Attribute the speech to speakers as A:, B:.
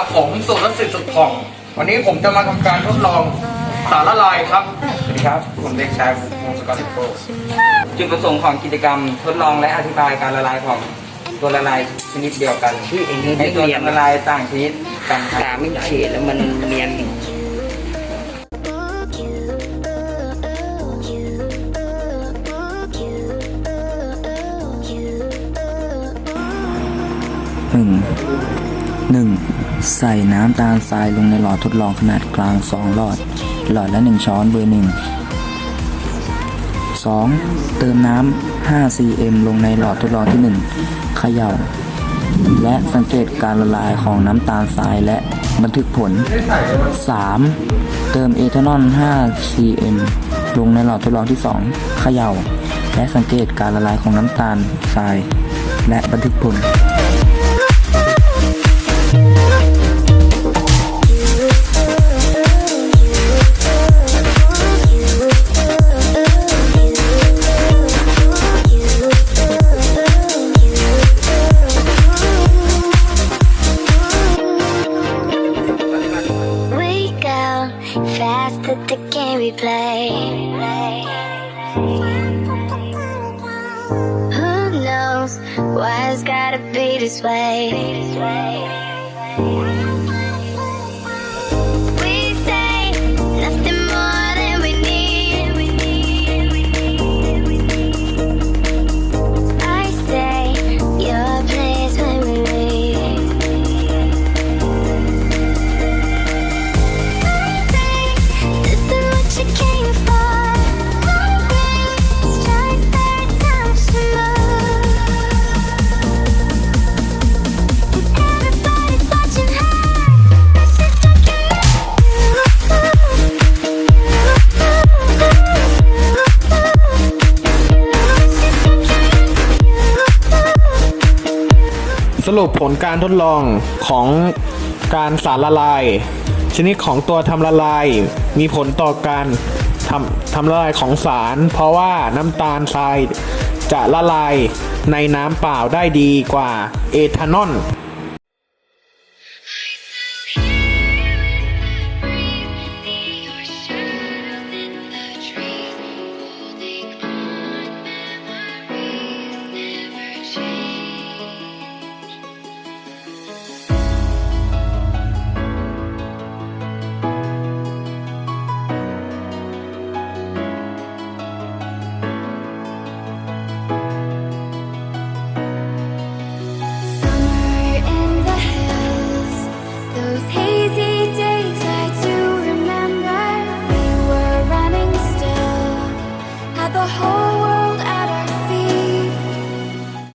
A: ครับผมสูตรน้ำสิทสุดผ่อง วันนี้ผมจะมาทำการทดลองสารละลายครับสวัสดีครับ ผมเด็กชายมงสกอติโก
B: จุดประสงค์ของกิจกรรมทดลองและอธิบายการละลายของตัวละลายชนิดเดียวกัน
C: ที่
B: ในตัวละลายต่างชนิดต่าง
C: ตาไม่เฉดแล้วมันเนียน
D: อืม 1. ใส่น้ำตาลทรายลงในหลอดทดลองขนาดกลาง 2 หลอด หลอดละ 1 ช้อนเบอร์ 1 2. เติมน้ำ 5 cm ลงในหลอดทดลองที่ 1 เขย่า และสังเกตการละลายของน้ำตาลทรายและบันทึกผล 3. เติมเอทานอล 5 cm ลงในหลอดทดลองที่ 2 เขย่า และสังเกตการละลายของน้ำตาลทราย และบันทึกผล
E: fast that the game we play. Who knows why it's gotta be this way?
F: สรุปผลการทดลองของการสารละลาย ชนิดของตัวทำละลาย มีผลต่อการทำทำละลายของสาร เพราะว่าน้ำตาลทรายจะละลายในน้ำเปล่าได้ดีกว่าเอทานอล